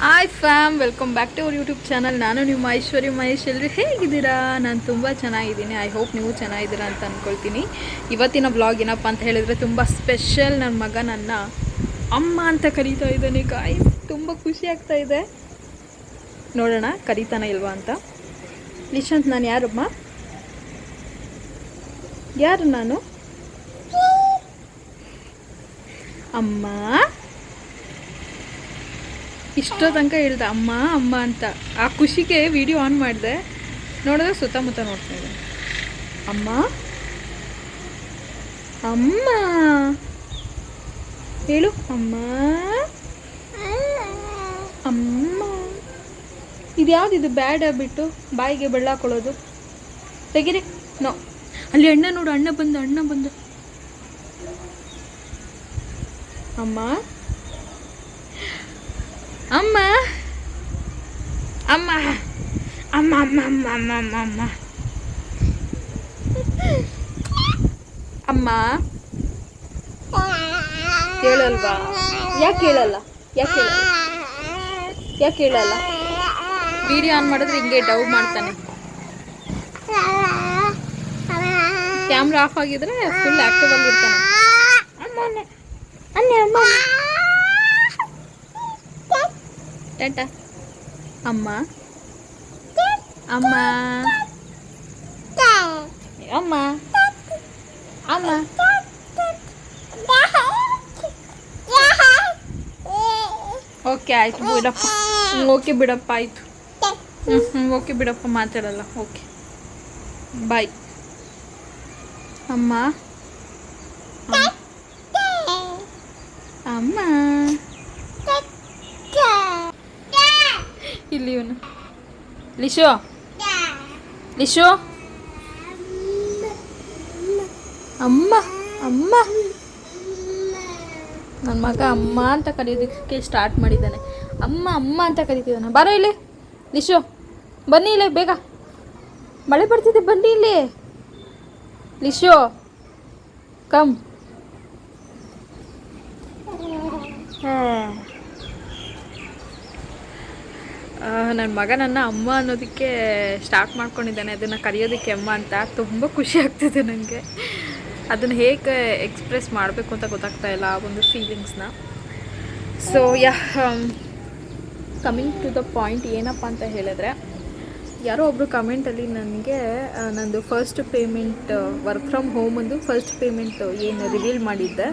Hi fam welcome back to our YouTube channel ನಾನು ನಿಮ್ಮ ಐಶ್ವರ್ಯ ಮಹೇಶ್. ಎಲ್ಲರೂ ಹೇಗಿದ್ದೀರಾ? ನಾನು ತುಂಬ ಚೆನ್ನಾಗಿದ್ದೀನಿ. ಐ ಹೋಪ್ ನೀವು ಚೆನ್ನಾಗಿದ್ದೀರಾ ಅಂತ ಅಂದ್ಕೊಳ್ತೀನಿ ಇವತ್ತಿನ ಬ್ಲಾಗ್ ಏನಪ್ಪ ಅಂತ ಹೇಳಿದರೆ ತುಂಬ ಸ್ಪೆಷಲ್ ನನ್ನ ಮಗ ನನ್ನ ಅಮ್ಮ ಅಂತ ಕರೀತಾ ಇದ್ದಾನೆ ಗಾಯ್ ತುಂಬ ಖುಷಿ ಆಗ್ತಾ ಇದೆ. ನೋಡೋಣ, ಕರೀತಾನ ಇಲ್ವಾ ಅಂತ. ನಿಶಾಂತ್, ನಾನು ಯಾರಮ್ಮ? ಯಾರು ನಾನು? ಅಮ್ಮ? ಇಷ್ಟೋ ತನಕ ಹೇಳ್ದೆ, ಅಮ್ಮ ಅಮ್ಮ ಅಂತ. ಆ ಖುಷಿಗೆ ವಿಡಿಯೋ ಆನ್ ಮಾಡಿದೆ. ನೋಡಿದ್ರೆ ಸುತ್ತಮುತ್ತ ನೋಡ್ತಾ ಇದ್ದೆ ಅಮ್ಮ ಅಮ್ಮ, ಹೇಳು, ಅಮ್ಮ ಅಮ್ಮ. ಇದು ಯಾವ್ದಿದು? ಬ್ಯಾಡ್ ಬಿಟ್ಟು ಬಾಯಿಗೆ ಬೆಳ್ಳ ಹಾಕೊಳ್ಳೋದು ತೆಗಿರಿ. ನೋ. ಅಲ್ಲಿ ಅಣ್ಣ ನೋಡು, ಅಣ್ಣ ಬಂದು ಅಣ್ಣ ಬಂದು. ಅಮ್ಮ ಅಮ್ಮ. ಅಮ್ಮ. ಅಮ್ಮ ಅಮ್ಮ ಅಮ್ಮ ಅಮ್ಮ ಅಮ್ಮ ಅಮ್ಮ. ಅಮ್ಮ. ಕೇಳಲ್ವಾ? ಯಾಕೆ ಕೇಳಲ್ಲ? ಯಾಕೆ ಯಾಕೆ ಕೇಳಲ್ಲ? ವಿಡಿಯೋ ಆನ್ ಮಾಡಿದ್ರೆ ಹಿಂಗೆ ಡೌಟ್ ಮಾಡ್ತಾನೆ. ಕ್ಯಾಮ್ರಾ ಆಫ್ ಆಗಿದ್ರೆ ಫುಲ್ ಆಕ್ಟಿವ್ ಆಗಿರ್ತಾನೆ ಅಮ್ಮ ಅಮ್ಮ ಟಾಟಾ ಅಮ್ಮ ಅಮ್ಮ ಅಮ್ಮ ಅಮ್ಮ ಓಕೆ ಆಯ್ತು ಬಿಡಪ್ಪ ಓಕೆ ಬಿಡಪ್ಪ ಆಯ್ತು ಹ್ಞೂ ಹ್ಞೂ ಓಕೆ ಬಿಡಪ್ಪ ಮಾತಾಡಲ್ಲ ಓಕೆ ಬಾಯ್ ಅಮ್ಮ ಅಮ್ಮ ಇಲ್ಲಿ ಇವನು. ಲಿಶೋ? ಲಿಶೋ? ಅಮ್ಮ ಅಮ್ಮ. ನನ್ನ ಮಗ ಅಮ್ಮ ಅಂತ ಕರೆಯೋದಕ್ಕೆ ಸ್ಟಾರ್ಟ್ ಮಾಡಿದ್ದಾನೆ. ಅಮ್ಮ ಅಮ್ಮ ಅಂತ ಕರಿತಿದ್ದಾನೆ. ಬಾರೋ ಇಲ್ಲಿ. ಲಿಶೋ, ಬನ್ನಿ ಇಲ್ಲಿ, ಬೇಗ. ಮಳೆ ಬರ್ತಿದೆ, ಬನ್ನಿ ಇಲ್ಲಿ. ಲಿಶೋ ಕಮ್ ನನ್ನ ಮಗ ನನ್ನ ಅಮ್ಮ ಅನ್ನೋದಕ್ಕೆ ಸ್ಟಾರ್ಟ್ ಮಾಡ್ಕೊಂಡಿದ್ದಾನೆ, ಅದನ್ನು ಕರೆಯೋದಕ್ಕೆ ಅಮ್ಮ ಅಂತ. ತುಂಬ ಖುಷಿ ಆಗ್ತಿದೆ ನನಗೆ ಅದನ್ನು ಹೇಗೆ ಎಕ್ಸ್ಪ್ರೆಸ್ ಮಾಡಬೇಕು ಅಂತ ಗೊತ್ತಾಗ್ತಾ ಇಲ್ಲ ಆ ಒಂದು ಫೀಲಿಂಗ್ಸ್ನ so yeah coming to the point ಏನಪ್ಪ ಅಂತ ಹೇಳಿದ್ರೆ, ಯಾರೋ ಒಬ್ಬರು ಕಮೆಂಟಲ್ಲಿ ನನಗೆ ನಂದು ಫಸ್ಟ್ ಪೇಮೆಂಟ್ ವರ್ಕ್ ಫ್ರಮ್ ಹೋಮಂದು ಫಸ್ಟ್ ಪೇಮೆಂಟ್ ಏನು ರಿವೀಲ್ ಮಾಡಿದ್ದೆ.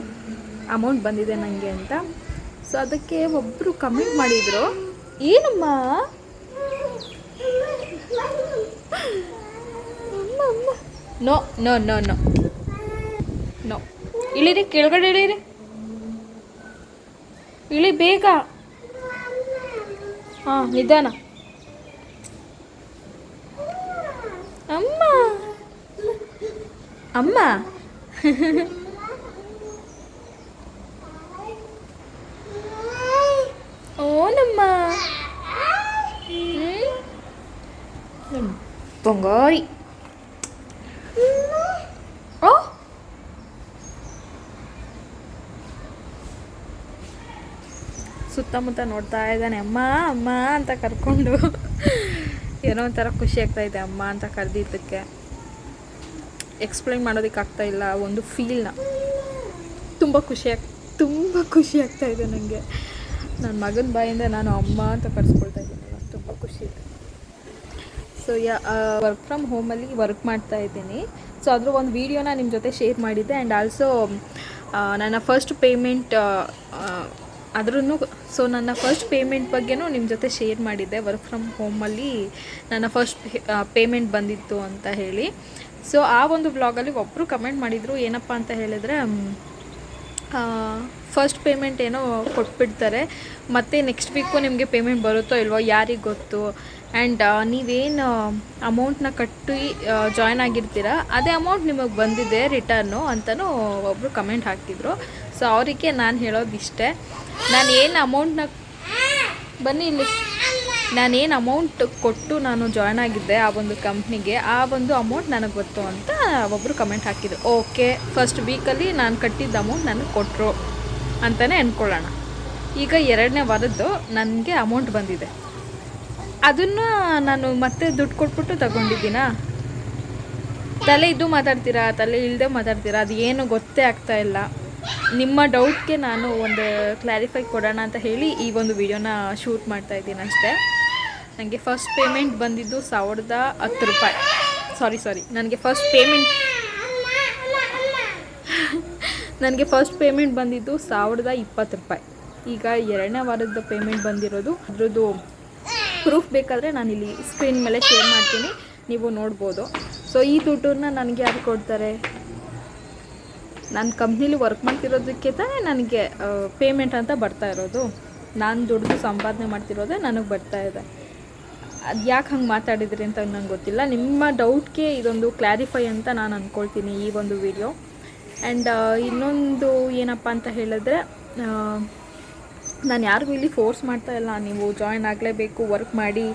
ಅಮೌಂಟ್ ಬಂದಿದೆ ನನಗೆ ಅಂತ. ಸೊ ಅದಕ್ಕೆ ಒಬ್ಬರು ಕಮೆಂಟ್ ಮಾಡಿದರು. ಏನಮ್ಮ no no no no no ಇಳಿರಿ ಕೆಳಗಡೆ ಇಳಿರಿ ಇಳಿ ಬೇಗ ಹಾಂ ನಿಧಾನ ಅಮ್ಮ ಅಮ್ಮ ಬಂಗಾರಿ Oh? ಸುತ್ತಮುತ್ತ ನೋಡ್ತಾ ಇದ್ದಾನೆ, ಅಮ್ಮ ಅಮ್ಮ ಅಂತ ಕರ್ಕೊಂಡು ಏನೋ ಒಂಥರ ಖುಷಿ ಆಗ್ತಾ ಇದೆ, ಅಮ್ಮ ಅಂತ ಕರೆದಿದ್ದಕ್ಕೆ. ಎಕ್ಸ್ಪ್ಲೈನ್ ಮಾಡೋದಕ್ಕೆ ಆಗ್ತಾ ಇಲ್ಲ ಒಂದು ಫೀಲ್ನ ತುಂಬ ಖುಷಿ ಆಗ್, ತುಂಬ ಖುಷಿ ಆಗ್ತಾ ಇದೆ ನನಗೆ ನನ್ನ ಮಗನ ಬಾಯಿಂದ ನಾನು ಅಮ್ಮ ಅಂತ ಕರೆಸ್ಕೊಳ್ತಾ ಇದ್ದೀನಲ್ಲ ತುಂಬ ಖುಷಿ ಇದೆ. ಸೊ ಯಾ ವರ್ಕ್ ಫ್ರಮ್ ಹೋಮಲ್ಲಿ ವರ್ಕ್ ಮಾಡ್ತಾ ಇದ್ದೀನಿ. ಸೊ ಅದ್ರ ಒಂದು ವೀಡಿಯೋನ ನಿಮ್ಮ ಜೊತೆ ಶೇರ್ ಮಾಡಿದ್ದೆ ಆ್ಯಂಡ್ ಆಲ್ಸೋ ನನ್ನ ಫಸ್ಟ್ ಪೇಮೆಂಟ್ ಅದ್ರೂ ಸೊ ನನ್ನ ಫಸ್ಟ್ ಪೇಮೆಂಟ್ ಬಗ್ಗೆನೂ ನಿಮ್ಮ ಜೊತೆ ಶೇರ್ ಮಾಡಿದ್ದೆ. ವರ್ಕ್ ಫ್ರಮ್ ಹೋಮಲ್ಲಿ ನನ್ನ ಫಸ್ಟ್ ಪೇಮೆಂಟ್ ಬಂದಿತ್ತು ಅಂತ ಹೇಳಿ. ಸೊ ಆ ಒಂದು ಬ್ಲಾಗಲ್ಲಿ ಒಬ್ಬರು ಕಮೆಂಟ್ ಮಾಡಿದರು, ಏನಪ್ಪ ಅಂತ ಹೇಳಿದರೆ ಫಸ್ಟ್ ಪೇಮೆಂಟ್ ಏನೋ ಕೊಟ್ಬಿಡ್ತಾರೆ. ಮತ್ತು ನೆಕ್ಸ್ಟ್ ವೀಕು ನಿಮಗೆ ಪೇಮೆಂಟ್ ಬರುತ್ತೋ ಇಲ್ವೋ ಯಾರಿಗೆ ಗೊತ್ತು? ಆ್ಯಂಡ್ ನೀವೇನು ಅಮೌಂಟ್ನ ಕಟ್ಟಿ ಜಾಯ್ನ್ ಆಗಿರ್ತೀರ, ಅದೇ ಅಮೌಂಟ್ ನಿಮಗೆ ಬಂದಿದೆ ರಿಟರ್ನು ಅಂತಲೂ ಒಬ್ಬರು ಕಮೆಂಟ್ ಹಾಕ್ತಿದ್ರು. ಸೊ ಅವರಿಗೆ ನಾನು ಹೇಳೋದು ಇಷ್ಟೇ ನಾನು ಏನು ಅಮೌಂಟ್ನ ಬನ್ನಿ ಇಲ್ಲಿ. ನಾನೇನು ಅಮೌಂಟ್ ಕೊಟ್ಟು ನಾನು ಜಾಯ್ನ್ ಆಗಿದ್ದೆ ಆ ಒಂದು ಕಂಪ್ನಿಗೆ ಆ ಒಂದು ಅಮೌಂಟ್ ನನಗೆ ಗೊತ್ತು ಅಂತ ಒಬ್ಬರು ಕಮೆಂಟ್ ಹಾಕಿದ್ರು. ಓಕೆ ಫಸ್ಟ್ ವೀಕಲ್ಲಿ ನಾನು ಕಟ್ಟಿದ್ದ ಅಮೌಂಟ್ ನನಗೆ ಕೊಟ್ಟರು ಅಂತಲೇ ಅಂದ್ಕೊಳ್ಳೋಣ ಈಗ ಎರಡನೇ ವಾರದ್ದು ನನಗೆ ಅಮೌಂಟ್ ಬಂದಿದೆ. ಅದನ್ನು ನಾನು ಮತ್ತೆ ದುಡ್ಡು ಕೊಟ್ಬಿಟ್ಟು ತಗೊಂಡಿದ್ದೀನಾ? ತಲೆ ಇದ್ದು ಮಾತಾಡ್ತೀರಾ? ತಲೆ ಇಲ್ಲದೆ ಮಾತಾಡ್ತೀರಾ? ಅದು ಏನು ಗೊತ್ತೇ ಆಗ್ತಾ ಇಲ್ಲ. ನಿಮ್ಮ ಡೌಟ್ಗೆ ನಾನು ಒಂದು ಕ್ಲಾರಿಫೈ ಕೊಡೋಣ ಅಂತ ಹೇಳಿ ಈ ಒಂದು ವಿಡಿಯೋನ ಶೂಟ್ ಮಾಡ್ತಾ ಇದ್ದೀನಿ ಅಷ್ಟೇ. ನನಗೆ ಫಸ್ಟ್ ಪೇಮೆಂಟ್ ಬಂದಿದ್ದು ಸಾವಿರದ ಹತ್ತು ರೂಪಾಯಿ. Sorry sorry. ನನಗೆ ಫಸ್ಟ್ ಪೇಮೆಂಟ್ ನನಗೆ ಫಸ್ಟ್ ಪೇಮೆಂಟ್ ಬಂದಿದ್ದು ಸಾವಿರದ ಇಪ್ಪತ್ತು ರೂಪಾಯಿ. ಈಗ ಎರಡನೇ ವಾರದ ಪೇಮೆಂಟ್ ಬಂದಿರೋದು. ಅದ್ರದ್ದು ಪ್ರೂಫ್ ಬೇಕಾದರೆ ಇಲ್ಲಿ ಸ್ಕ್ರೀನ್ ಮೇಲೆ ಶೇರ್ ಮಾಡ್ತೀನಿ. ನೀವು ನೋಡ್ಬೋದು. ಸೊ ಈ ದುಡ್ಡನ್ನ ನನಗೆ ಯಾರು ಕೊಡ್ತಾರೆ? ನಾನು ಕಂಪ್ನಿಲಿ ವರ್ಕ್ ಮಾಡ್ತಿರೋದಕ್ಕೆ ತಾನೇ ನನಗೆ ಪೇಮೆಂಟ್ ಅಂತ ಬರ್ತಾ ಇರೋದು. ನಾನು ದುಡ್ದು ಸಂಪಾದನೆ ಮಾಡ್ತಿರೋದೇ ನನಗೆ ಬರ್ತಾ ಇದೆ. ಅದು ಯಾಕೆ ಹಂಗೆ ಮಾತಾಡಿದ್ರಿ ಅಂತ ನಂಗೆ ಗೊತ್ತಿಲ್ಲ. ನಿಮ್ಮ ಡೌಟ್ಗೆ ಇದೊಂದು ಕ್ಲಾರಿಫೈ ಅಂತ ನಾನು ಅಂದ್ಕೊಳ್ತೀನಿ ಈ ಒಂದು ವಿಡಿಯೋ ಆ್ಯಂಡ್ ಇನ್ನೊಂದು ಏನಪ್ಪ ಅಂತ ಹೇಳಿದ್ರೆ ನಾನು ಯಾರಿಗೂ ಇಲ್ಲಿ ಫೋರ್ಸ್ ಮಾಡ್ತಾ ಇಲ್ಲ. ನೀವು ಜಾಯ್ನ್ ಆಗಲೇಬೇಕು ವರ್ಕ್ ಮಾಡಿ,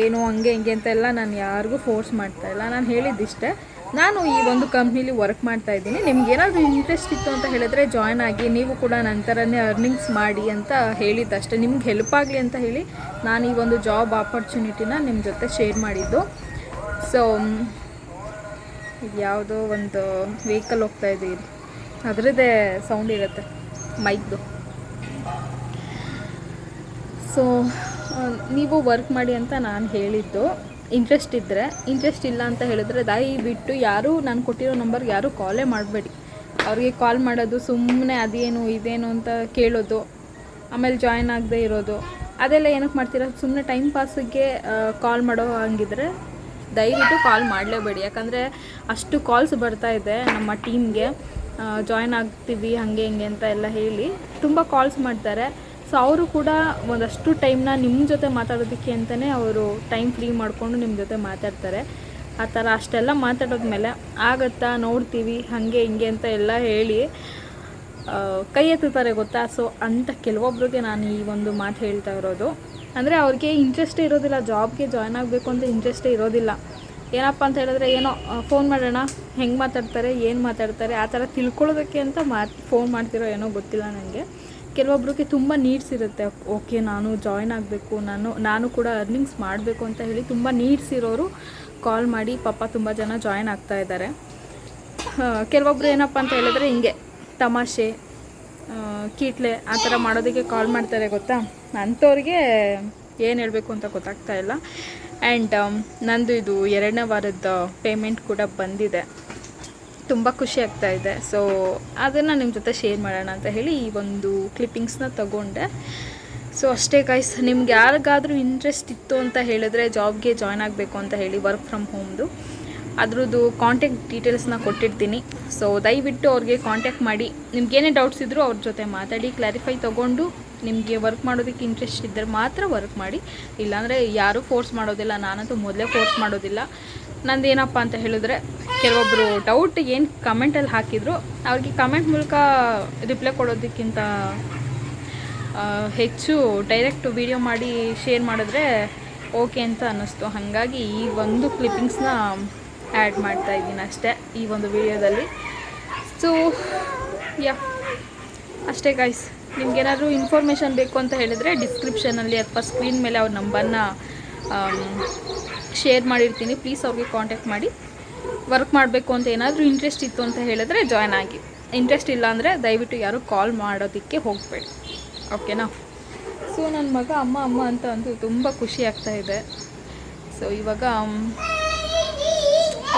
ಏನು, ಹಂಗೆ, ಹಿಂಗೆ ಅಂತ ಎಲ್ಲ ನಾನು ಯಾರಿಗೂ ಫೋರ್ಸ್ ಮಾಡ್ತಾ ಇಲ್ಲ. ನಾನು ಹೇಳಿದ್ದಿಷ್ಟೇ, ನಾನು ಈ ಒಂದು ಕಂಪ್ನಿಲಿ ವರ್ಕ್ ಮಾಡ್ತಾ ಇದ್ದೀನಿ. ನಿಮ್ಗೆ ಏನಾದರೂ ಇಂಟ್ರೆಸ್ಟ್ ಇತ್ತು ಅಂತ ಹೇಳಿದ್ರೆ ಜಾಯ್ನ್ ಆಗಿ, ನೀವು ಕೂಡ ನನ್ನ ಥರನೇ ಅರ್ನಿಂಗ್ಸ್ ಮಾಡಿ ಅಂತ ಹೇಳಿದ್ದಷ್ಟೇ. ನಿಮ್ಗೆ ಹೆಲ್ಪ್ ಆಗಲಿ ಅಂತ ಹೇಳಿ ನಾನು ಈ ಒಂದು ಜಾಬ್ ಆಪರ್ಚುನಿಟಿನ ನಿಮ್ಮ ಜೊತೆ ಶೇರ್ ಮಾಡಿದ್ದು. ಸೊ ಇದು ಯಾವುದೋ ಒಂದು ವೆಹಿಕಲ್ ಹೋಗ್ತಾ ಇದೆ. ಇಲ್ಲಿ ಅದರದ್ದೇ ಸೌಂಡ್ ಇರುತ್ತೆ ಮೈಕ್ದು ಸೊ ನೀವು ವರ್ಕ್ ಮಾಡಿ ಅಂತ ನಾನು ಹೇಳಿದ್ದು. ಇಂಟ್ರೆಸ್ಟ್ ಇದ್ದರೆ ಇಂಟ್ರೆಸ್ಟ್ ಇಲ್ಲ ಅಂತ ಹೇಳಿದ್ರೆ ದಯವಿಟ್ಟು ಯಾರೂ ನಾನು ಕೊಟ್ಟಿರೋ ನಂಬರ್ಗೆ ಯಾರೂ ಕಾಲೇ ಮಾಡಬೇಡಿ. ಅವ್ರಿಗೆ ಕಾಲ್ ಮಾಡೋದು ಸುಮ್ಮನೆ ಅದೇನು, ಇದೇನು ಅಂತ ಕೇಳೋದು. ಆಮೇಲೆ ಜಾಯ್ನ್ ಆಗದೆ ಇರೋದು. ಅದೆಲ್ಲ ಏನಕ್ಕೆ ಮಾಡ್ತೀರಾ? ಸುಮ್ಮನೆ ಟೈಮ್ ಪಾಸಿಗೆ ಕಾಲ್ ಮಾಡೋ ಹಂಗಿದ್ರೆ ದಯವಿಟ್ಟು ಕಾಲ್ ಮಾಡಲೇಬೇಡಿ. ಯಾಕಂದರೆ ಅಷ್ಟು ಕಾಲ್ಸ್ ಬರ್ತಾ ಇದೆ ನಮ್ಮ ಟೀಮ್ಗೆ ಜಾಯ್ನ್ ಆಗ್ತೀವಿ, ಹಾಗೆ, ಹಿಂಗೆ ಅಂತ ಎಲ್ಲ ಹೇಳಿ ತುಂಬ ಕಾಲ್ಸ್ ಮಾಡ್ತಾರೆ. ಸೊ ಅವರು ಕೂಡ ಒಂದಷ್ಟು ಟೈಮ್ನ ನಿಮ್ಮ ಜೊತೆ ಮಾತಾಡೋದಕ್ಕೆ ಅಂತಲೇ ಅವರು ಟೈಮ್ ಫ್ರೀ ಮಾಡಿಕೊಂಡು ನಿಮ್ಮ ಜೊತೆ ಮಾತಾಡ್ತಾರೆ. ಆ ಥರ ಅಷ್ಟೆಲ್ಲ ಮಾತಾಡೋದ್ಮೇಲೆ ಆಗತ್ತಾ ನೋಡ್ತೀವಿ, ಹಾಗೆ ಹಿಂಗೆ ಅಂತ ಎಲ್ಲ ಹೇಳಿ ಕೈ ಎತ್ತುತ್ತಾರೆ ಗೊತ್ತಾ? ಸೊ ಅಂತ ಕೆಲವೊಬ್ರಿಗೆ ನಾನು ಈ ಒಂದು ಮಾತು ಹೇಳ್ತಾ ಇರೋದು. ಅಂದರೆ ಅವ್ರಿಗೆ ಇಂಟ್ರೆಸ್ಟೇ ಇರೋದಿಲ್ಲ ಜಾಬ್ಗೆ ಜಾಯ್ನ್ ಆಗಬೇಕು ಅಂತ ಇಂಟ್ರೆಸ್ಟೇ ಇರೋದಿಲ್ಲ. ಏನಪ್ಪ ಅಂತ ಹೇಳಿದ್ರೆ ಏನೋ ಫೋನ್ ಮಾಡೋಣ, ಹೆಂಗೆ ಮಾತಾಡ್ತಾರೆ, ಏನು ಮಾತಾಡ್ತಾರೆ, ಆ ಥರ ತಿಳ್ಕೊಳ್ಳೋದಕ್ಕೆ ಅಂತ ಮಾತು ಫೋನ್ ಮಾಡ್ತಿರೋ ಏನೋ ಗೊತ್ತಿಲ್ಲ ನನಗೆ ಕೆಲವೊಬ್ರಿಗೆ ತುಂಬ ನೀಡ್ಸ್ ಇರುತ್ತೆ. ಓಕೆ ನಾನು ಜಾಯ್ನ್ ಆಗಬೇಕು, ನಾನು ನಾನು ಕೂಡ ಅರ್ನಿಂಗ್ಸ್ ಮಾಡಬೇಕು ಅಂತ ಹೇಳಿ ತುಂಬ ನೀಡ್ಸ್ ಇರೋರು ಕಾಲ್ ಮಾಡಿ ಪಾಪ ತುಂಬ ಜನ ಜಾಯ್ನ್ ಆಗ್ತಾ ಇದ್ದಾರೆ. ಕೆಲವೊಬ್ರು ಏನಪ್ಪ ಅಂತ ಹೇಳಿದ್ರೆ ಹಿಂಗೆ ತಮಾಷೆ ಕೀಟ್ಲೆ ಆ ಥರ ಮಾಡೋದಕ್ಕೆ ಕಾಲ್ ಮಾಡ್ತಾರೆ ಗೊತ್ತಾ? ಅಂಥವ್ರಿಗೆ ಏನು ಹೇಳಬೇಕು ಅಂತ ಗೊತ್ತಾಗ್ತಾ ಇಲ್ಲ. ಆ್ಯಂಡ್ ನಂದು ಇದು ಎರಡನೇ ವಾರದ ಪೇಮೆಂಟ್ ಕೂಡ ಬಂದಿದೆ. ತುಂಬ ಖುಷಿ ಆಗ್ತಾ ಇದೆ. ಸೊ ಅದನ್ನು ನಿಮ್ಮ ಜೊತೆ ಶೇರ್ ಮಾಡೋಣ ಅಂತ ಹೇಳಿ ಈ ಒಂದು ಕ್ಲಿಪ್ಪಿಂಗ್ಸ್ನ ತಗೊಂಡೆ. ಸೊ ಅಷ್ಟೇ ಗೈಸ್ ನಿಮ್ಗೆ ಯಾರಿಗಾದರೂ ಇಂಟ್ರೆಸ್ಟ್ ಇತ್ತು ಅಂತ ಹೇಳಿದ್ರೆ ಜಾಬ್ಗೆ ಜಾಯ್ನ್ ಆಗಬೇಕು ಅಂತ ಹೇಳಿ ವರ್ಕ್ ಫ್ರಮ್ ಹೋಮ್ದು ಅದ್ರದ್ದು ಕಾಂಟ್ಯಾಕ್ಟ್ ಡೀಟೇಲ್ಸ್ನ ಕೊಟ್ಟಿರ್ತೀನಿ. ಸೊ ದಯವಿಟ್ಟು ಅವ್ರಿಗೆ ಕಾಂಟ್ಯಾಕ್ಟ್ ಮಾಡಿ. ನಿಮ್ಗೇನೇ ಡೌಟ್ಸ್ ಇದ್ದರೂ ಅವ್ರ ಜೊತೆ ಮಾತಾಡಿ ಕ್ಲಾರಿಫೈ ತೊಗೊಂಡು ನಿಮಗೆ ವರ್ಕ್ ಮಾಡೋದಕ್ಕೆ ಇಂಟ್ರೆಸ್ಟ್ ಇದ್ದರೆ ಮಾತ್ರ ವರ್ಕ್ ಮಾಡಿ. ಇಲ್ಲಾಂದರೆ ಯಾರೂ ಫೋರ್ಸ್ ಮಾಡೋದಿಲ್ಲ. ನಾನಂತೂ ಮೊದಲೇ ಫೋರ್ಸ್ ಮಾಡೋದಿಲ್ಲ. ನಂದು ಏನಪ್ಪ ಅಂತ ಹೇಳಿದ್ರೆ ಕೆಲವೊಬ್ಬರು ಡೌಟ್ ಏನು ಕಮೆಂಟಲ್ಲಿ ಹಾಕಿದ್ರು, ಅವ್ರಿಗೆ ಕಮೆಂಟ್ ಮೂಲಕ ರಿಪ್ಲೈ ಕೊಡೋದಕ್ಕಿಂತ ಹೆಚ್ಚು ಡೈರೆಕ್ಟ್ ವಿಡಿಯೋ ಮಾಡಿ ಶೇರ್ ಮಾಡಿದ್ರೆ ಓಕೆ ಅಂತ ಅನ್ನಿಸ್ತು. ಹಾಗಾಗಿ ಈ ಒಂದು ಕ್ಲಿಪ್ಪಿಂಗ್ಸ್ನ ಆ್ಯಡ್ ಮಾಡ್ತಾ ಇದ್ದೀನಿ ಅಷ್ಟೇ ಈ ಒಂದು ವಿಡಿಯೋದಲ್ಲಿ ಸೊ ಯಾ ಅಷ್ಟೇ ಗಾಯ್ಸ್ ನಿಮ್ಗೇನಾದರೂ ಇನ್ಫಾರ್ಮೇಷನ್ ಬೇಕು ಅಂತ ಹೇಳಿದರೆ ಡಿಸ್ಕ್ರಿಪ್ಷನಲ್ಲಿ ಅಥವಾ ಸ್ಕ್ರೀನ್ ಮೇಲೆ ಅವ್ರ ನಂಬರ್ನ ಶೇರ್ ಮಾಡಿರ್ತೀನಿ ಪ್ಲೀಸ್ ಅವ್ರಿಗೆ ಕಾಂಟ್ಯಾಕ್ಟ್ ಮಾಡಿ. ವರ್ಕ್ ಮಾಡಬೇಕು ಅಂತ ಏನಾದರೂ ಇಂಟ್ರೆಸ್ಟ್ ಇತ್ತು ಅಂತ ಹೇಳಿದ್ರೆ ಜಾಯ್ನ್ ಆಗಿ. ಇಂಟ್ರೆಸ್ಟ್ ಇಲ್ಲ ಅಂದರೆ ದಯವಿಟ್ಟು ಯಾರೂ ಕಾಲ್ ಮಾಡೋದಕ್ಕೆ ಹೋಗಬೇಡಿ. ಓಕೆನಾ ಸೊ ನನ್ನ ಮಗ ಅಮ್ಮ ಅಮ್ಮ ಅಂತ ಅಂತೂ ತುಂಬ ಖುಷಿ ಆಗ್ತಾ ಇದೆ. ಸೊ ಇವಾಗ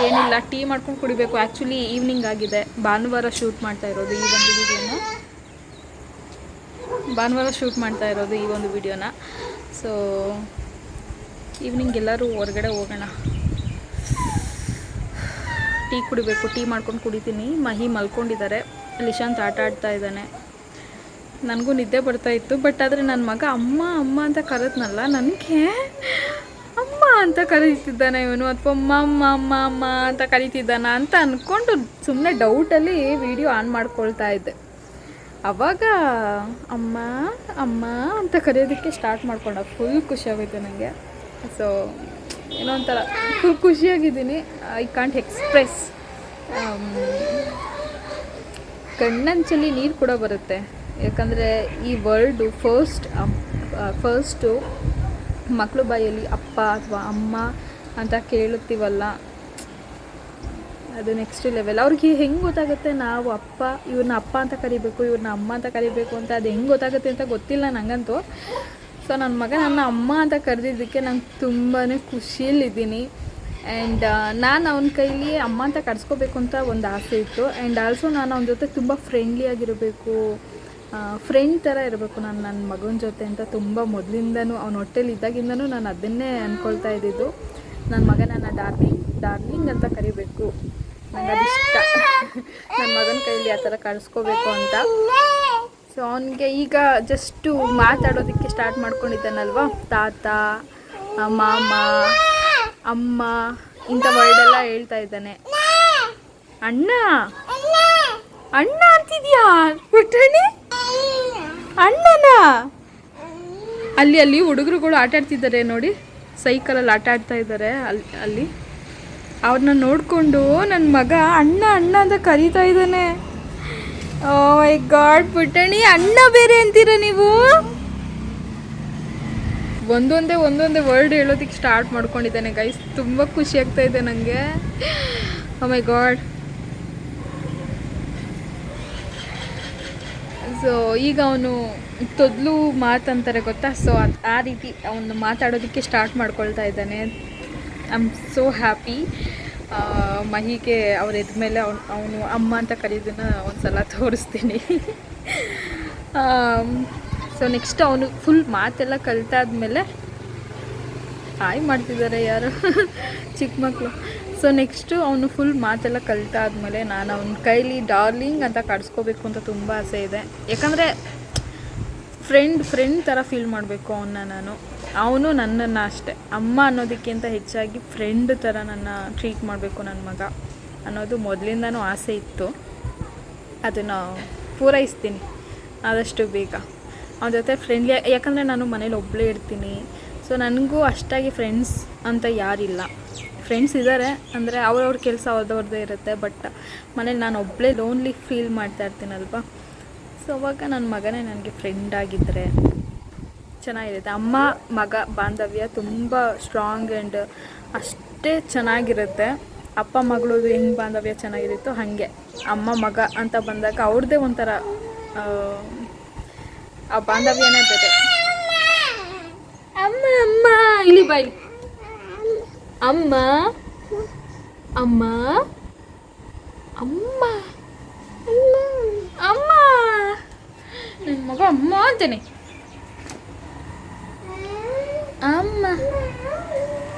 ಏನಿಲ್ಲ ಟೀ ಮಾಡ್ಕೊಂಡು ಕುಡಿಬೇಕು. ಆ್ಯಕ್ಚುಲಿ ಈವ್ನಿಂಗ್ ಆಗಿದೆ. ಭಾನುವಾರ ಶೂಟ್ ಮಾಡ್ತಾ ಇರೋದು ಈ ಒಂದು ವಿಡಿಯೋನ ಭಾನುವಾರ ಶೂಟ್ ಮಾಡ್ತಾ ಇರೋದು ಈ ಒಂದು ವಿಡಿಯೋನ ಸೊ ಈವ್ನಿಂಗ್ ಎಲ್ಲರೂ ಹೊರಗಡೆ ಹೋಗೋಣ. ಟೀ ಕುಡಿಬೇಕು ಟೀ ಮಾಡ್ಕೊಂಡು ಕುಡಿತೀನಿ. ಮಹಿ ಮಲ್ಕೊಂಡಿದ್ದಾರೆ. ಲಿಶಾಂತ್ ಆಟ ಆಡ್ತಾ ಇದ್ದಾನೆ. ನನಗೂ ನಿದ್ದೆ ಬರ್ತಾ ಇತ್ತು ಬಟ್ ಆದರೆ ನನ್ನ ಮಗ ಅಮ್ಮ ಅಮ್ಮ ಅಂತ ಕರೆದ್ನಲ್ಲ, ನನಗೆ ಅಮ್ಮ ಅಂತ ಕರೀತಿದ್ದಾನೆ ಇವನು. ಅಥವಾ ಅಮ್ಮ ಅಮ್ಮ ಅಮ್ಮ ಅಮ್ಮ ಅಂತ ಕರೀತಿದ್ದಾನ ಅಂತ ಅಂದ್ಕೊಂಡು ಸುಮ್ಮನೆ ಡೌಟಲ್ಲಿ ವಿಡಿಯೋ ಆನ್ ಮಾಡ್ಕೊಳ್ತಾ ಇದ್ದೆ. ಅವಾಗ ಅಮ್ಮ ಅಮ್ಮ ಅಂತ ಕರೆಯೋದಕ್ಕೆ ಸ್ಟಾರ್ಟ್ ಮಾಡ್ಕೊಂಡ. ಫುಲ್ ಖುಷಿಯಾಗೋಯ್ತು ನನಗೆ ಸೊ ಏನೋ ಒಂಥರ ಫುಲ್ ಖುಷಿಯಾಗಿದ್ದೀನಿ. ಐ ಕಾಂಟ್ ಎಕ್ಸ್ಪ್ರೆಸ್ ಕಣ್ಣಂಚಲ್ಲಿ ನೀರು ಕೂಡ ಬರುತ್ತೆ. ಯಾಕಂದರೆ ಈ ವರ್ಲ್ಡು ಫಸ್ಟ್ ಫಸ್ಟು ಮಕ್ಕಳು ಬಾಯಲ್ಲಿ ಅಪ್ಪ ಅಥವಾ ಅಮ್ಮ ಅಂತ ಕೇಳುತ್ತೀವಲ್ಲ, ಅದು ನೆಕ್ಸ್ಟ್ ಲೆವೆಲ್ ಅವ್ರಿಗೆ ಹೆಂಗೆ ಗೊತ್ತಾಗುತ್ತೆ ನಾವು ಅಪ್ಪ ಇವ್ರನ್ನ ಅಪ್ಪ ಅಂತ ಕರಿಬೇಕು ಇವ್ರನ್ನ ಅಮ್ಮ ಅಂತ ಕರಿಬೇಕು ಅಂತ ಅದು ಹೆಂಗೆ ಗೊತ್ತಾಗುತ್ತೆ ಅಂತ ಗೊತ್ತಿಲ್ಲ ನನಗಂತೂ ಸೊ ನನ್ನ ಮಗ ನನ್ನ ಅಮ್ಮ ಅಂತ ಕರೆದಿದ್ದಕ್ಕೆ ನಂಗೆ ತುಂಬಾ ಖುಷಿಯಲ್ಲಿದ್ದೀನಿ. ಆ್ಯಂಡ್ ನಾನು ಅವನ ಕೈಲಿ ಅಮ್ಮ ಅಂತ ಕರ್ಸ್ಕೋಬೇಕು ಅಂತ ಒಂದು ಆಸೆ ಇತ್ತು. ಆ್ಯಂಡ್ ಆಲ್ಸೋ ನಾನು ಅವನ ಜೊತೆ ತುಂಬ ಫ್ರೆಂಡ್ಲಿ ಆಗಿರಬೇಕು. ಫ್ರೆಂಡ್ ಥರ ಇರಬೇಕು ನಾನು ನನ್ನ ಮಗನ ಜೊತೆ ಅಂತ ತುಂಬ ಮೊದಲಿಂದನೂ, ಅವನ ಹೊಟ್ಟೆಲಿ ಇದ್ದಾಗಿಂದನೂ ನಾನು ಅದನ್ನೇ ಅಂದ್ಕೊಳ್ತಾ ಇದ್ದಿದ್ದು. ನನ್ನ ಮಗ ನನ್ನ ಡಾರ್ಲಿಂಗ್ ಡಾರ್ಲಿಂಗ್ ಅಂತ ಕರಿಬೇಕು. ನನಗೆ ಇಷ್ಟ ನನ್ನ ಮಗನ ಕೈಲಿ ಆ ಥರ ಕಳಿಸ್ಕೋಬೇಕು ಅಂತ. ಸೊ ಅವನಿಗೆ ಈಗ ಜಸ್ಟು ಮಾತಾಡೋದಕ್ಕೆ ಸ್ಟಾರ್ಟ್ ಮಾಡ್ಕೊಂಡಿದ್ದಾನಲ್ವ? ತಾತ ಮಾಮ, ಅಮ್ಮ, ಇಂಥ ವರ್ಡೆಲ್ಲ ಹೇಳ್ತಾ ಇದ್ದಾನೆ. ಅಣ್ಣ? ಅಣ್ಣ ಅಂತಿದ್ಯಾ? ಪುಟ್ಟಣಿ ಅಣ್ಣನ? ಅಲ್ಲಿ ಅಲ್ಲಿ ಹುಡುಗರುಗಳು ಆಟ ಆಡ್ತಿದ್ದಾರೆ ನೋಡಿ. ಸೈಕಲಲ್ಲಿ ಆಟ ಆಡ್ತಾ ಇದ್ದಾರೆ ಅಲ್ಲಿ ಅಲ್ಲಿ. ಅವ್ರನ್ನ ನೋಡಿಕೊಂಡು ನನ್ನ ಮಗ ಅಣ್ಣ ಅಣ್ಣ ಅಂತ ಕರೀತಾ ಇದ್ದಾನೆ. ಓ ಮೈ ಗಾಡ್ ಪುಟ್ಟಣಿ ಅಣ್ಣ ಬೇರೆ ಅಂತೀರ ನೀವು? ಒಂದೊಂದೇ ಒಂದೊಂದೇ ವರ್ಡ್ ಹೇಳೋದಕ್ಕೆ ಸ್ಟಾರ್ಟ್ ಮಾಡ್ಕೊಂಡಿದ್ದಾನೆ ಗೈಸ್ ತುಂಬ ಖುಷಿ ಆಗ್ತಾ ಇದೆ ನನಗೆ ಮೈ ಗಾಡ್ ಸೊ ಈಗ ಅವನು ತೊದಲು ಮಾತಂತಾರೆ ಗೊತ್ತಾ? ಸೊ ಅದು ಆ ರೀತಿ ಅವನು ಮಾತಾಡೋದಕ್ಕೆ ಸ್ಟಾರ್ಟ್ ಮಾಡ್ಕೊಳ್ತಾ ಇದ್ದಾನೆ. ಐ ಆಮ್ ಸೋ ಹ್ಯಾಪಿ ಮಹಿಗೆ ಅವ್ರ ಎದ್ದ ಮೇಲೆ ಅವನು ಅವನು ಅಮ್ಮ ಅಂತ ಕರೆಯೋದನ್ನ ಒಂದು ಸಲ ತೋರಿಸ್ತೀನಿ ಸೊ ನೆಕ್ಸ್ಟ್ ಅವನು ಫುಲ್ ಮಾತೆಲ್ಲ ಕಲಿತಾದ್ಮೇಲೆ ಹಾಯ್ ಮಾಡ್ತಿದ್ದಾರೆ ಯಾರು? ಚಿಕ್ಕ ಮಕ್ಕಳು ಸೊ ನೆಕ್ಸ್ಟು ಅವನು ಫುಲ್ ಮಾತೆಲ್ಲ ಕಲಿತಾದ್ಮೇಲೆ ನಾನು ಅವನ ಕೈಲಿ ಡಾರ್ಲಿಂಗ್ ಅಂತ ಕಾಡಿಸ್ಕೋಬೇಕು ಅಂತ ತುಂಬ ಆಸೆ ಇದೆ. ಯಾಕಂದರೆ ಫ್ರೆಂಡ್ ಫ್ರೆಂಡ್ ಥರ ಫೀಲ್ ಮಾಡಬೇಕು ಅವನ್ನ ನಾನು. ಅವನು ನನ್ನನ್ನು ಅಷ್ಟೆ. ಅಮ್ಮ ಅನ್ನೋದಕ್ಕಿಂತ ಹೆಚ್ಚಾಗಿ ಫ್ರೆಂಡ್ ಥರ ನನ್ನ ಟ್ರೀಟ್ ಮಾಡಬೇಕು ನನ್ನ ಮಗ ಅನ್ನೋದು ಮೊದಲಿಂದನೂ ಆಸೆ ಇತ್ತು. ಅದನ್ನು ಪೂರೈಸ್ತೀನಿ. ಆದಷ್ಟು ಬೇಗ. ಅವನ ಜೊತೆ ಫ್ರೆಂಡ್ಲಿ ಯಾಕಂದರೆ ನಾನು ಮನೇಲಿ ಒಬ್ಬಳೇ ಇರ್ತೀನಿ. ಸೊ ನನಗೂ ಅಷ್ಟಾಗಿ ಫ್ರೆಂಡ್ಸ್ ಅಂತ ಯಾರಿಲ್ಲ. ಫ್ರೆಂಡ್ಸ್ ಇದ್ದಾರೆ ಅಂದರೆ ಅವ್ರವ್ರ ಕೆಲಸ ಅವ್ರದವ್ರದ್ದೇ ಇರುತ್ತೆ ಬಟ್ ಮನೇಲಿ ನಾನು ಒಬ್ಬಳೇ ಲೋನ್ಲಿ ಫೀಲ್ ಮಾಡ್ತಾ ಇರ್ತೀನಲ್ವ? ಸೊ ಅವಾಗ ನನ್ನ ಮಗನೇ ನನಗೆ ಫ್ರೆಂಡ್ ಆಗಿದ್ದರೆ ಚೆನ್ನಾಗಿರುತ್ತೆ. ಅಮ್ಮ ಮಗ ಬಾಂಧವ್ಯ ತುಂಬ ಸ್ಟ್ರಾಂಗ್ ಆ್ಯಂಡ್ ಅಷ್ಟೇ ಚೆನ್ನಾಗಿರುತ್ತೆ. ಅಪ್ಪ ಮಗಳದು ಹೆಂಗೆ ಬಾಂಧವ್ಯ ಚೆನ್ನಾಗಿರುತ್ತೋ ಹಾಗೆ. ಅಮ್ಮ ಮಗ ಅಂತ ಬಂದಾಗ ಅವ್ರದ್ದೇ ಒಂಥರ ಆ, ಬಾಂಧವ್ಯನೇ ಬೇರೆ. ಅಮ್ಮ ಅಮ್ಮ ಇಲ್ಲಿ ಬಾಯಿ ಅಮ್ಮ ಅಮ್ಮ ಅಮ್ಮ ಅಮ್ಮ ನನ್ನ ಮಗ ಅಮ್ಮ ಅಂತಾನೆ. ಅಮ್ಮ.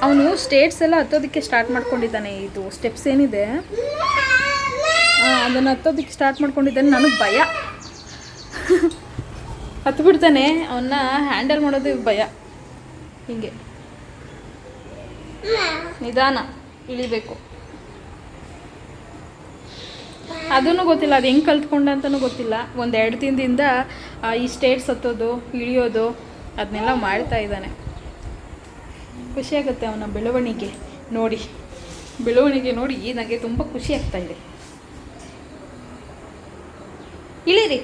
ಅವನು ಸ್ಟೇಟ್ಸ್ ಎಲ್ಲ ಹತ್ತೋದಕ್ಕೆ ಸ್ಟಾರ್ಟ್ ಮಾಡ್ಕೊಂಡಿದ್ದಾನೆ. ಇದು ಸ್ಟೆಪ್ಸ್ ಏನಿದೆ? ಅದನ್ನು ಹತ್ತೋದಕ್ಕೆ ಸ್ಟಾರ್ಟ್ ಮಾಡ್ಕೊಂಡಿದ್ದಾನೆ. ನನಗೆ ಭಯ. ಹತ್ತು ಬಿಡ್ತಾನೆ ಅವನ್ನ ಹ್ಯಾಂಡಲ್ ಮಾಡೋದು ಭಯ. ಹಿಂಗೆ. ನಿಧಾನ ಇಳಿಬೇಕು. ಅದೂ ಗೊತ್ತಿಲ್ಲ. ಅದು ಹೆಂಗೆ ಕಲ್ತ್ಕೊಂಡ ಅಂತಲೂ ಗೊತ್ತಿಲ್ಲ. ಒಂದು ಎರಡು ದಿನದಿಂದ ಈ ಸ್ಟೇಟ್ಸ್ ಹತ್ತೋದು, ಇಳಿಯೋದು, ಅದನ್ನೆಲ್ಲ ಮಾಡ್ತಾ ಇದ್ದಾನೆ. ಖುಷಿಯಾಗುತ್ತೆ ಅವನ ಬೆಳವಣಿಗೆ ನೋಡಿ. ಬೆಳವಣಿಗೆ ನೋಡಿ ನನಗೆ ತುಂಬ ಖುಷಿ ಆಗ್ತಾ ಇದೆ. ಇಳಿರಿ.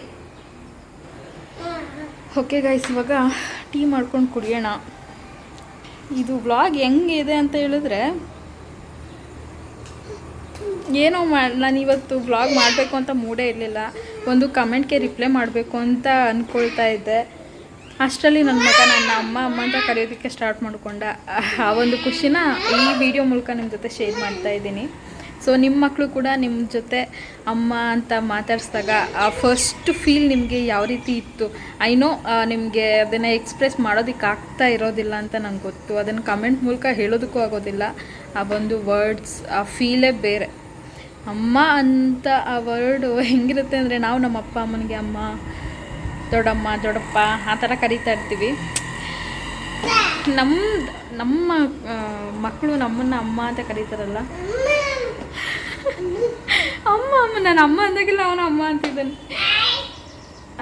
ಓಕೆ ಗಾಯ್ಸ್ ಇವಾಗ ಟೀ ಮಾಡ್ಕೊಂಡು ಕುಡಿಯೋಣ. ಇದು ವ್ಲಾಗ್ ಹೆಂಗಿದೆ ಅಂತ ಹೇಳಿದ್ರೆ, ಏನೋ ಮಾ ನಾನು ಇವತ್ತು ವ್ಲಾಗ್ ಮಾಡಬೇಕು ಅಂತ ಮೂಡೇ ಇರಲಿಲ್ಲ. ಒಂದು ಕಮೆಂಟ್ಗೆ ರಿಪ್ಲೈ ಮಾಡಬೇಕು ಅಂತ ಅಂದ್ಕೊಳ್ತಾ ಇದ್ದೆ. ಅಷ್ಟರಲ್ಲಿ ನನ್ನ ಮಗ ನನ್ನ ಅಮ್ಮ ಅಮ್ಮ ಅಂತ ಕರೆಯೋದಕ್ಕೆ ಸ್ಟಾರ್ಟ್ ಮಾಡಿಕೊಂಡ. ಆ ಒಂದು ಖುಷಿನ ಈ ವಿಡಿಯೋ ಮೂಲಕ ನಿಮ್ಮ ಜೊತೆ ಶೇರ್ ಮಾಡ್ತಾ ಇದ್ದೀನಿ. ಸೊ ನಿಮ್ಮ ಮಕ್ಕಳು ಕೂಡ ನಿಮ್ಮ ಜೊತೆ ಅಮ್ಮ ಅಂತ ಮಾತಾಡಿಸಿದಾಗ ಆ ಫಸ್ಟ್ ಫೀಲ್ ನಿಮಗೆ ಯಾವ ರೀತಿ ಇತ್ತು? ಐ ನೋ ನಿಮಗೆ ಅದನ್ನು ಎಕ್ಸ್ಪ್ರೆಸ್ ಮಾಡೋದಕ್ಕೆ ಆಗ್ತಾ ಇರೋದಿಲ್ಲ ಅಂತ ನಂಗೆ ಗೊತ್ತು. ಅದನ್ನು ಕಮೆಂಟ್ ಮೂಲಕ ಹೇಳೋದಕ್ಕೂ ಆಗೋದಿಲ್ಲ. ಆ ಒಂದು ವರ್ಡ್ಸ್ ಆ ಫೀಲೇ ಬೇರೆ. ಅಮ್ಮ ಅಂತ ಆ ವರ್ಡು ಹೆಂಗಿರುತ್ತೆ ಅಂದರೆ ನಾವು ನಮ್ಮ ಅಪ್ಪ, ಅಮ್ಮನಿಗೆ ಅಮ್ಮ ದೊಡ್ಡಮ್ಮ, ದೊಡ್ಡಪ್ಪ, ಆ ಥರ ಕರಿತಾ ಇರ್ತೀವಿ. ನಮ್ಮ ನಮ್ಮ ಮಕ್ಕಳು ನಮ್ಮನ್ನು ಅಮ್ಮ ಅಂತ ಕರೀತಾರಲ್ಲ? ಅಮ್ಮ ಅಮ್ಮ, ನಾನು ಅಮ್ಮ ಅಂದಾಗಿಲ್ಲ ಅವನ ಅಮ್ಮ ಅಂತಿದ್ದಾನೆ.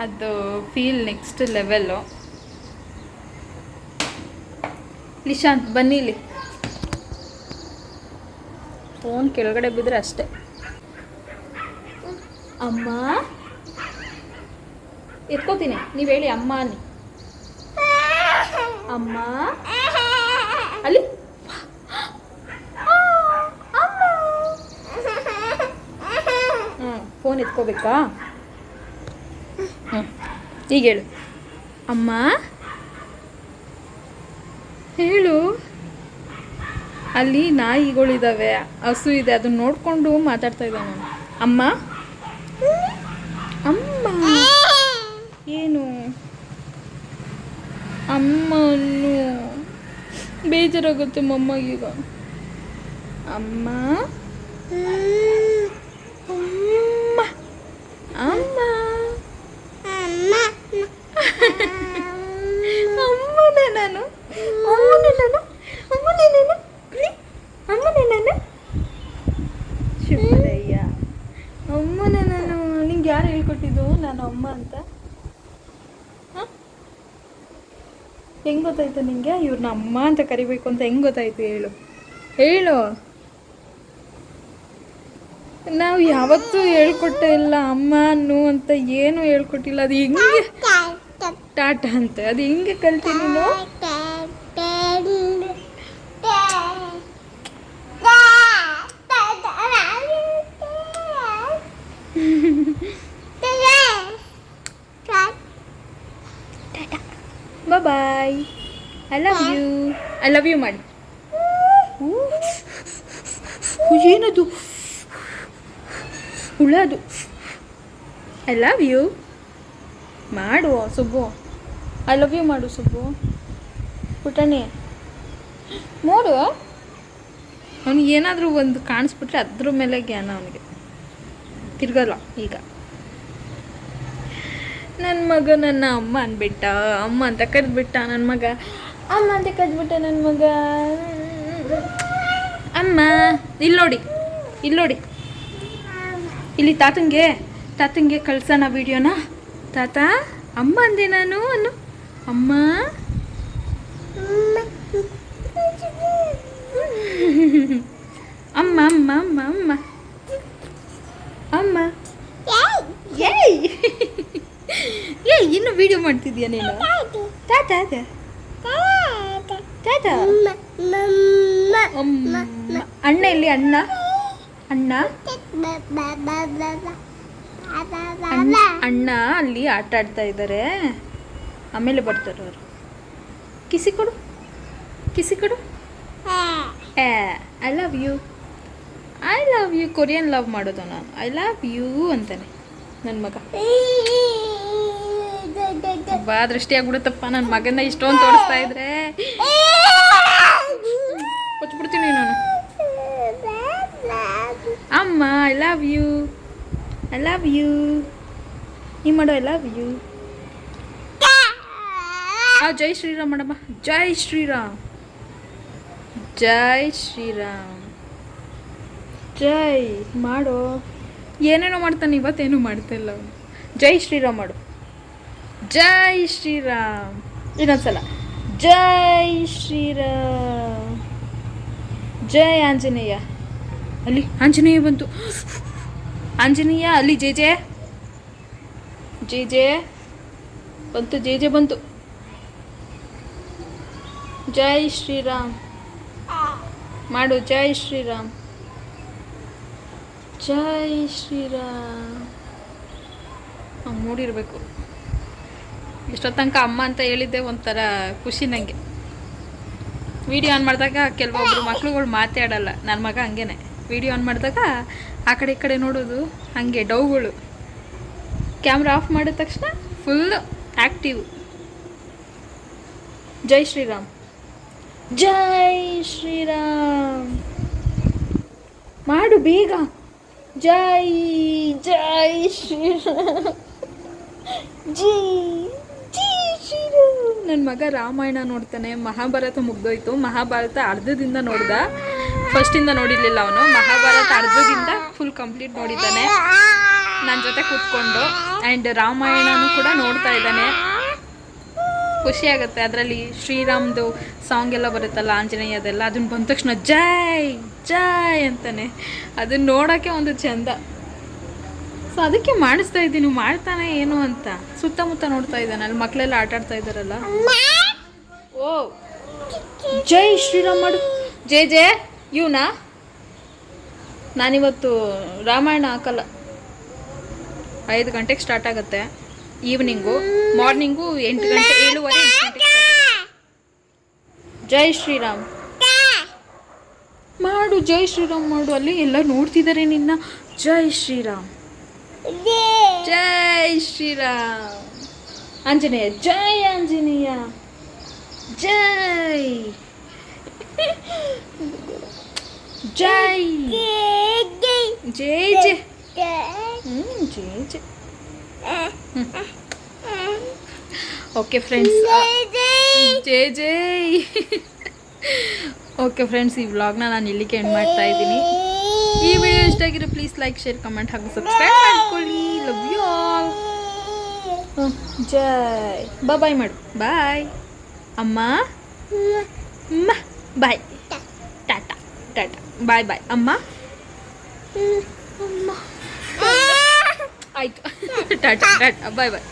ಅದು ಫೀಲ್ ನೆಕ್ಸ್ಟ್ ಲೆವೆಲ್ಲು ನಿಶಾಂತ್, ಬನ್ನಿ ಇಲ್ಲಿ. ಫೋನ್ ಕೆಳಗಡೆ ಬಿದ್ದರೆ ಅಷ್ಟೇ. ಅಮ್ಮ? ಎತ್ಕೋತೀನಿ. ನೀವು ಹೇಳಿ ಅಮ್ಮ ಅನ್ನಿ. ಅಮ್ಮ? ಅಲ್ಲಿ? ಫೋನ್ ಎತ್ಕೋಬೇಕಾ? ಹ್ಞೂ ಈಗ ಹೇಳು. ಅಮ್ಮ? ಹೇಳು. ಅಲ್ಲಿ ನಾಯಿಗಳಿದ್ದಾವೆ ಹಸು ಇದೆ, ಅದನ್ನ ನೋಡಿಕೊಂಡು ಮಾತಾಡ್ತಾ ಇದ್ದೆ ನಾನು ಅಮ್ಮ ಏನು ಅಮ್ಮನು. ಬೇಜಾರಾಗುತ್ತೆ ಮಮ್ಮ ಈಗ. ಅಮ್ಮ? ಅಮ್ಮ. ಅಮ್ಮ. ಅಮ್ಮನೇ ನಾನು. ಅಮ್ಮನೇ ನಾನು. ಅಮ್ಮನೇ ನಾನು. ಅಮ್ಮನೇ ನಾನು. ಅಮ್ಮನೇ ನಾನು. ನಿಂಗೆ ಯಾರು ಹೇಳ್ಕೊಟ್ಟಿದ್ದು? ನಾನು ಅಮ್ಮ ಅಂತ? ಹೆಂಗ್ ಗೊತ್ತಾಯ್ತು ನಿಂಗೆ? ಇವ್ರನ್ನ ಅಮ್ಮ ಅಂತ ಕರಿಬೇಕು ಅಂತ ಹೆಂಗ್ ಗೊತ್ತಾಯ್ತು ಹೇಳು? ಹೇಳು. ನಾವು ಯಾವತ್ತೂ ಹೇಳ್ಕೊಟ್ಟಿಲ್ಲ ಅಮ್ಮ ಅನ್ನು ಅಂತ ಏನು ಹೇಳ್ಕೊಟ್ಟಿಲ್ಲ. ಅದು ಹೆಂಗೆ? ಟಾಟಾ ಅಂತ. ಅದು ಹೆಂಗೆ ಕಲ್ತೀನಿ ನೀನು? I love you I love you ಮಾಡಿ ಏನದು? ಹುಳ ಅದು ಐ ಲವ್ ಯು ಮಾಡು ಸುಬ್ಬು. ಐ ಲವ್ ಯು ಮಾಡು ಸುಬ್ಬು. ಪುಟಣಿ. ನೋಡು. ಅವ್ನಿಗೆ ಏನಾದರೂ ಒಂದು ಕಾಣಿಸ್ಬಿಟ್ರೆ ಅದ್ರ ಮೇಲೆ ಜ್ಞಾನ ಅವನಿಗೆ. ತಿರ್ಗಲ್ಲ ಈಗ. ನನ್ನ ಮಗ ನನ್ನ ಅಮ್ಮ ಅಂದ್ಬಿಟ್ಟ ಅಮ್ಮ ಅಂತ ಕರೆದ್ಬಿಟ್ಟ ನನ್ನ ಮಗ. ಅಮ್ಮ ಅಂತ ಕದ್ಬಿಟ್ಟೆ ನನ್ನ ಮಗ. ಅಮ್ಮ, ಇಲ್ಲಿ ನೋಡಿ ಇಲ್ಲಿ ನೋಡಿ. ಇಲ್ಲಿ ತಾತಂಗೆ ತಾತಂಗೆ ಕಳ್ಸೋಣ ವಿಡಿಯೋನ. ತಾತ, ಅಮ್ಮ ಅಂದೆ ನಾನು ಅನ್ನು. ಅಮ್ಮ. ಅಮ್ಮ ಅಮ್ಮ ಅಮ್ಮ ಅಮ್ಮ. ಅಮ್ಮ. ಏಯ್ ಏಯ್. ಇನ್ನು ವಿಡಿಯೋ ಮಾಡ್ತಿದ್ಯಾ ನೀನು? ತಾತ ತಾತ. ಅಮ್ಮ ಅಣ್ಣ ಇಲ್ಲಿ ಅಣ್ಣ? ಅಣ್ಣ? ಅಣ್ಣ ಅಣ್ಣ ಅಲ್ಲಿ ಆಟ ಆಡ್ತಾ ಇದ್ದಾರೆ ಆಮೇಲೆ ಬರ್ತಾರೆ ಅವರು. ಕಿಸಿ ಕೊಡು. ಕಿಸಿ ಕೊಡು. I love you I love you Korean love ಮಾಡೋದು ನಾನು. ಐ ಲವ್ ಯು ಅಂತಾನೆ. ನನ್ನ ಮಗ. ಬಾ ದೃಷ್ಟಿ ಆಗ್ಬಿಡುತ್ತಪ್ಪ ನನ್ನ ಮಗನ ಇಷ್ಟೊಂದು ತೋರಿಸ್ತಾ ಇದ್ರೆ. ಕೊಚ್ಬಿಡ್ತೀನಿ ನಾನು. ಅಮ್ಮ I love you I love you ನೀ ಮಾಡೋ ಐ ಲವ್ ಯು ಜೈ ಶ್ರೀರಾಮ್ ಮಾಡಮ್ಮ ಜೈ ಶ್ರೀರಾಮ್. ಜೈ ಶ್ರೀರಾಮ್. ಜೈ, ಮಾಡೋ. ಏನೇನೋ ಮಾಡ್ತಾನೆ, ಇವತ್ತೇನು ಮಾಡ್ತಿಲ್ಲ. ಅವನು ಜೈ ಶ್ರೀರಾಮ್ ಮಾಡು. ಜೈ ಶ್ರೀರಾಮ್. ಇನ್ನೊಂದ್ಸಲ. ಜೈ ಶ್ರೀರಾಮ್. ಜೈ ಆಂಜನೇಯ. ಅಲ್ಲಿ ಆಂಜನೇಯ ಬಂತು. ಆಂಜನೇಯ ಅಲ್ಲಿ ಜೆ ಜೆ. ಜೆ ಜೆ ಬಂತು ಜೆ ಜೆ ಬಂತು. ಜೈ ಶ್ರೀರಾಮ್. ಮಾಡು ಜೈ ಶ್ರೀರಾಮ್. ಜೈ ಶ್ರೀರಾಮ್. ನೋಡಿರಬೇಕು ಇಷ್ಟೊತ್ತು ತನಕ ಅಮ್ಮ ಅಂತ ಹೇಳಿದ್ದೆ ಒಂಥರ ಖುಷಿ ನನಗೆ ವಿಡಿಯೋ ಆನ್ ಮಾಡಿದಾಗ ಕೆಲವೊಬ್ಬರು ಮಕ್ಳುಗಳು ಮಾತಾಡಲ್ಲ ನನ್ನ ಮಗ ಹಂಗೇನೆ. ವಿಡಿಯೋ ಆನ್ ಮಾಡಿದಾಗ ಆ ಕಡೆ ಈ ಕಡೆ ನೋಡೋದು, ಹಾಗೆ ಡೌಗಳು. ಕ್ಯಾಮ್ರಾ ಆಫ್ ಮಾಡಿದ ತಕ್ಷಣ ಫುಲ್ ಆ್ಯಕ್ಟಿವ್ ಜೈ ಶ್ರೀರಾಮ್. ಜೈ ಶ್ರೀರಾಮ್. ಮಾಡು ಬೇಗ. ಜೈ ಜೈ ಶ್ರೀರಾಮ್ ಜೀ. ನನ್ನ ಮಗ ರಾಮಾಯಣ ನೋಡ್ತಾನೆ, ಮಹಾಭಾರತ ಮುಗ್ದೋಯ್ತು. ಮಹಾಭಾರತ ಅರ್ಧದಿಂದ ನೋಡ್ದ. ಫಸ್ಟಿಂದ ನೋಡಿರ್ಲಿಲ್ಲ ಅವನು. ಮಹಾಭಾರತ ಅರ್ಧದಿಂದ ಫುಲ್ ಕಂಪ್ಲೀಟ್ ನೋಡಿದ್ದಾನೆ. ನನ್ನ ಜೊತೆ ಕೂತ್ಕೊಂಡು. ಆ್ಯಂಡ್ ರಾಮಾಯಣನೂ ಕೂಡ ನೋಡ್ತಾ ಇದ್ದಾನೆ. ಖುಷಿ ಆಗುತ್ತೆ. ಅದರಲ್ಲಿ ಶ್ರೀರಾಮ್ದು ಸಾಂಗ್ ಎಲ್ಲ ಬರುತ್ತಲ್ಲ ಆಂಜನೇಯದೆಲ್ಲ ಅದನ್ನು ಬಂದ ತಕ್ಷಣ ಜೈ ಜೈ ಅಂತಾನೆ. ಅದನ್ನ ನೋಡೋಕ್ಕೆ ಒಂದು ಚಂದ. ಸೊ ಅದಕ್ಕೆ ಮಾಡಿಸ್ತಾ ಇದ್ದೀನಿ. ಮಾಡ್ತಾನೆ ಏನು ಅಂತ. ಸುತ್ತಮುತ್ತ ನೋಡ್ತಾ ಇದ್ದಾನೆ. ಅಲ್ಲಿ ಮಕ್ಕಳೆಲ್ಲ ಆಟ ಆಡ್ತಾ ಇದ್ದಾರಲ್ಲ. ಓ. ಜೈ ಶ್ರೀರಾಮ್ ಮಾಡು. ಜೈ ಜಯ ಇವನಾ? ನಾನಿವತ್ತು ರಾಮಾಯಣ ಹಾಕಲ್ಲ. ಐದು ಗಂಟೆಗೆ ಸ್ಟಾರ್ಟ್ ಆಗುತ್ತೆ. ಈವ್ನಿಂಗು ಮಾರ್ನಿಂಗು ಎಂಟು ಗಂಟೆ, ಏಳುವರೆ. ಜೈ ಶ್ರೀರಾಮ್. ಮಾಡು, ಜೈ ಶ್ರೀರಾಮ್ ಮಾಡು. ಅಲ್ಲಿ ಎಲ್ಲ ನೋಡ್ತಿದ್ದಾರೆ ನಿನ್ನ. ಜೈ ಶ್ರೀರಾಮ್. ಜೈ ಶ್ರೀರಾಮ್ ಆಂಜನೇಯ ಜೈ ಆಂಜನೇಯ ಜೈ ಜೈ ಜೈ ಜೈ ಜೈ ಜೈ ಓಕೆ ಫ್ರೆಂಡ್ಸ್ ಜೈ ಜೈ ಓಕೆ ಫ್ರೆಂಡ್ಸ್ ಈ ವ್ಲಾಗ್ನ ನಾನು ಇಲ್ಲಿಗೆ ಎಂಡ್ ಮಾಡ್ತಾ ಇದ್ದೀನಿ. ಈ ವಿಡಿಯೋ ಇಷ್ಟ ಆಗಿರೋ ಪ್ಲೀಸ್ ಲೈಕ್ ಶೇರ್ ಕಮೆಂಟ್ ಹಾಗೂ ಸಬ್ಸ್ಕ್ರೈಬ್ ಆಲ್ ಜೈ. ಬಾ ಬಾಯ್ ಮಾಡು. ಬಾಯ್. ಅಮ್ಮ. ಅಮ್ಮ ಬಾಯ್. ಟಾಟಾ ಟಾಟಾ. ಬಾಯ್ ಬಾಯ್. ಅಮ್ಮ. ಆಯಿತು ಆಯ್ತು. ಟಾಟಾ ಟಾಟಾ. ಬಾಯ್ ಬಾಯ್.